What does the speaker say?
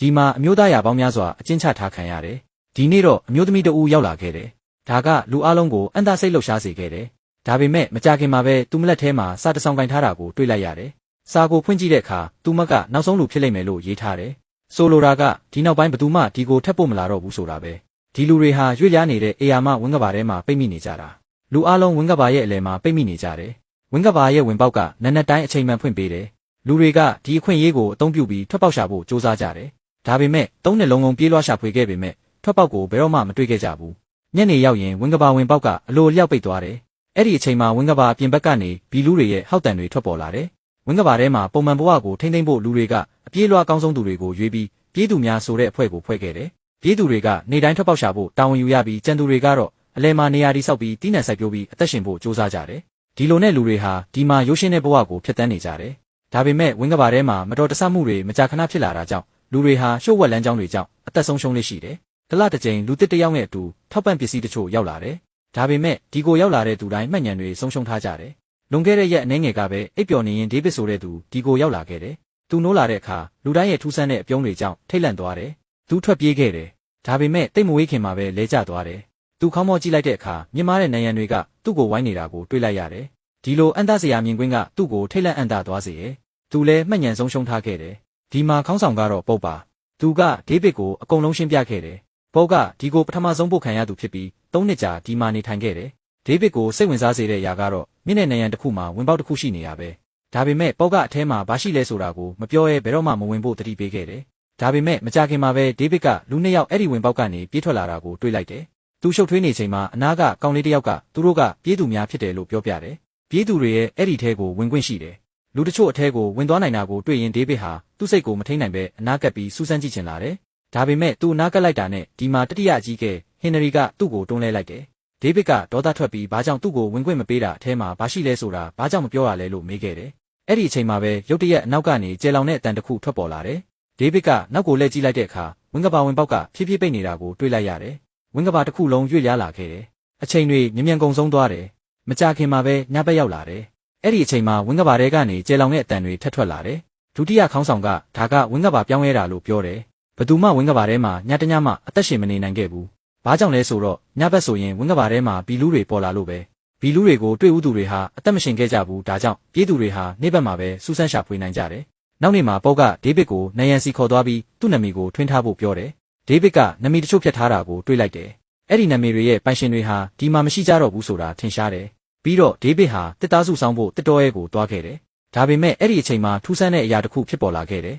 ဒီမှာအမျိုးသားရာပေါင်းများစွာအကျဉ်းချထားခံရတယ်ဒီနေ့တော့အမျိုးသမီးတဦးရောက်လာခဲ့တယ်ဒါကလူအလုံးကိုအန်တာစိတ်လှုပ်ရှားစေခဲ့တယ်ဒါပေမဲ့မကြခင်မှာပဲသူ့မလက်ထဲမှာစာတစောင်ကင်ထားတာကိုတွေ့လိုက်ရတယ်စာကိုဖွင့်ကြည့်တဲ့အခါသူ့မက်ကနောက်ဆုံးလူဖြစ်လိမ့်မယ်လို့ရေးထားတယ်ဆိုလိုတာကဒီနောက်ပိုင်းဘယ်သူမှဒီကိုထပ်ဖို့မလာတော့ဘူးဆိုတာပဲဒီလူတွေဟာရွေ့လျားနေတဲ့အေယာမဝင်းကဘာထဲမှာပိတ်မိနေကြတာလူအလုံးဝင်းကဘာရဲ့အလယ်မှာပိတ်မိနေကြတယ်ဝင်းကဘာရဲ့ဝင်ပေါက်ကနက်နက်တိုင်းအချိန်မှန်ဖွင့်ပေးတယ်လူတွေကဒီအခွင့်အရေးကိုအသုံးပြုပြီးထွက်ပေါက်ရှာဖို့စူးစမ်းကြတယ် ဒါပေမဲ့သုံးနှစ်လုံးလုံးပြေးလွှားရှာဖွေခဲ့ပေမဲ့ထွက်ပေါက်ကိုဘယ်တော့မှမတွေ့ခဲ့ကြဘူးညနေရောက်ရင်ဝင်းကဘာဝင်ပေါက်ကအလိုအလျောက်ပိတ်သွားတယ်အဲ့ဒီအချိန်မှာဝင်းကဘာအပြင်ဘက်ကနေဘီလူတွေရဲ့ဟောက်တန်တွေထွက်ပေါ်လာတယ်ဝင်းကဘာထဲမှာပုံမှန်ဘဝကိုထိမ့်သိမ့်ဖို့လူတွေကအပြေးလွှားကောင်းဆုံးသူတွေကိုရွေးပြီးပြေးသူများဆိုတဲ့အဖွဲ့ကိုဖွဲ့ခဲ့တယ်ပြေးသူတွေကနေတိုင်းထွက်ပေါက်ရှာဖို့တာဝန်ယူရပြီးကြံသူတွေကတော့အလဲမှာနေရာတိဆောက်ပြီးတီးနှံစိုက်ပျိုးပြီးအသက်ရှင်ဖို့စူးစမ်းကြတယ်ဒီလိုနဲ့လူတွေဟာဒီမှာရိုးရှင်းတဲ့ဘဝကိုဖျက်ဆီးနေကြတယ်ဒါပေမဲ့ဝင်းကဘာထဲမှာမတော်တဆမှုတွေမကြာခဏဖြစ်လာတာကြောင့် လူတွေဟာရှုပ်ဝက်လန်းကြောင်းတွေကြောင့်အသက်ဆုံးရှုံးလေးရှိတယ်။တလတစ်ကြိမ်လူတစ်တစ်ယောက်နဲ့အတူထောက်ပံ့ပစ္စည်းတချို့ရောက်လာတယ်။ဒါပေမဲ့ဒီကိုရောက်လာတဲ့သူတိုင်းမှတ်ဉဏ်တွေဆုံးရှုံးထားကြတယ်။လွန်ခဲ့တဲ့ရက်အနည်းငယ်ကပဲအိပ်ပျော်နေရင်ဒေးဗစ်ဆိုတဲ့သူဒီကိုရောက်လာခဲ့တယ်။သူနိုးလာတဲ့အခါလူတိုင်းရဲ့ထူးဆန်းတဲ့အပြုံးတွေကြောင့်ထိတ်လန့်သွားတယ်။သူထွက်ပြေးခဲ့တယ်။ဒါပေမဲ့တိတ်မဝေးခင်မှာပဲလဲကျသွားတယ်။သူခေါင်းမောကြည့်လိုက်တဲ့အခါမြင်မာတဲ့နံရံတွေကသူ့ကိုဝိုင်းနေတာကိုတွေ့လိုက်ရတယ်။ဒီလိုအန်တစရာမြင်ကွင်းကသူ့ကိုထိတ်လန့်အံ့တသွားစေရဲ့။သူလည်းမှတ်ဉဏ်ဆုံးရှုံးထားခဲ့တယ်။ ဒီမှာခေါင်းဆောင်ကတော့ပုတ်ပါ။သူကဒေးဗစ်ကိုအကုန်လုံးရှင်းပြခဲ့တယ်။ပုတ်ကဒီကိုပထမဆုံးပို့ခံရသူဖြစ်ပြီး၃နှစ်ကြာဒီမှာနေထိုင်ခဲ့တယ်။ဒေးဗစ်ကိုစိတ်ဝင်စားစေတဲ့ຢာကတော့မြင့်တဲ့နံရံတစ်ခုမှာဝင်ပေါက်တစ်ခုရှိနေရပဲ။ဒါပေမဲ့ပုတ်ကအထဲမှာဘာရှိလဲဆိုတာကိုမပြောရဲဘယ်တော့မှမဝင်ဖို့တတိပေးခဲ့တယ်။ဒါပေမဲ့မကြခင်မှာပဲဒေးဗစ်ကလူနှစ်ယောက်အဲ့ဒီဝင်ပေါက်ကနေပြေးထွက်လာတာကိုတွေ့လိုက်တယ်။သူရှုပ်ထွေးနေချိန်မှာအနားကကောင်လေးတစ်ယောက်ကသူတို့ကပြေးသူများဖြစ်တယ်လို့ပြောပြတယ်။ပြေးသူတွေရဲ့အဲ့ဒီထဲကိုဝင်ခွင့်ရှိတယ်။ လူတချို့အထဲကိုဝင်သွားနိုင်တာကိုတွေ့ရင်ဒေးဗစ်ဟာသူ့စိတ်ကိုမထိန်နိုင်ပဲအနားကပ်ပြီးစူးစမ်းကြည့်ချင်လာတယ်။ဒါပေမဲ့သူအနားကပ်လိုက်တာနဲ့ဒီမှာတတိယအကြီးကဲဟင်နရီကသူ့ကိုတွန်းလဲလိုက်တယ်။ဒေးဗစ်ကဒေါသထွက်ပြီးဘာကြောင့်သူ့ကိုဝင်ခွင့်မပေးတာအထဲမှာဘာရှိလဲဆိုတာဘာကြောင့်မပြောရလဲလို့မေးခဲ့တယ်။အဲ့ဒီအချိန်မှာပဲရုတ်တရက်အနောက်ကနေကျဲလောင်တဲ့အတန်တစ်ခုထွက်ပေါ်လာတယ်။ဒေးဗစ်ကနောက်ကိုလှည့်ကြည့်လိုက်တဲ့အခါဝင်းကပါဝင်ပေါက်ကဖြည်းဖြည်းပိတ်နေတာကိုတွေ့လိုက်ရတယ်။ဝင်းကပါတစ်ခုလုံးရွေ့လျားလာခဲ့တယ်။အချိန်တွေမြ мян ကုန်ဆုံးသွားတယ်။မကြခင်မှာပဲညဘက်ရောက်လာတယ်။ အဲ့ဒီအချိန်မှာဝင်းကပါတဲကနေကျဲလောင်တဲ့အတန်တွေထက်ထွက်လာတယ်။ဒုတိယခေါင်းဆောင်ကဒါကဝင်းကပါပြောင်းလဲတာလို့ပြောတယ်။ဘသူမှဝင်းကပါထဲမှာညတညမှအသက်ရှင်မနေနိုင်ခဲ့ဘူး။ဘာကြောင့်လဲဆိုတော့ညဘက်ဆိုရင်ဝင်းကပါထဲမှာဘီလူးတွေပေါ်လာလို့ပဲ။ဘီလူးတွေကိုတွေ့ဦးသူတွေဟာအသက်မရှင်ခဲ့ကြဘူးဒါကြောင့်ပြေးသူတွေဟာနေ့ဘက်မှာပဲစူးစမ်းရှာဖွေနိုင်ကြတယ်။နောက်နေ့မှာပုတ်ကဒေးဗစ်ကိုနယန်စီခေါ်သွားပြီးသူ့နာမည်ကိုထွင်းထားဖို့ပြောတယ်။ဒေးဗစ်ကနာမည်တချို့ဖြတ်ထားတာကိုတွေ့လိုက်တယ်။အဲ့ဒီနာမည်တွေရဲ့ပိုင်ရှင်တွေဟာဒီမှာမရှိကြတော့ဘူးဆိုတာထင်ရှားတယ်။ ပြီးတော့ဒေးဗစ်ဟာတစ်သားစုဆောင်ဖို့တစ်တော်ရဲကိုတွားခဲ့တယ်။ဒါပေမဲ့အဲ့ဒီအချိန်မှာထူးဆန်းတဲ့အရာတစ်ခုဖြစ်ပေါ်လာခဲ့တယ်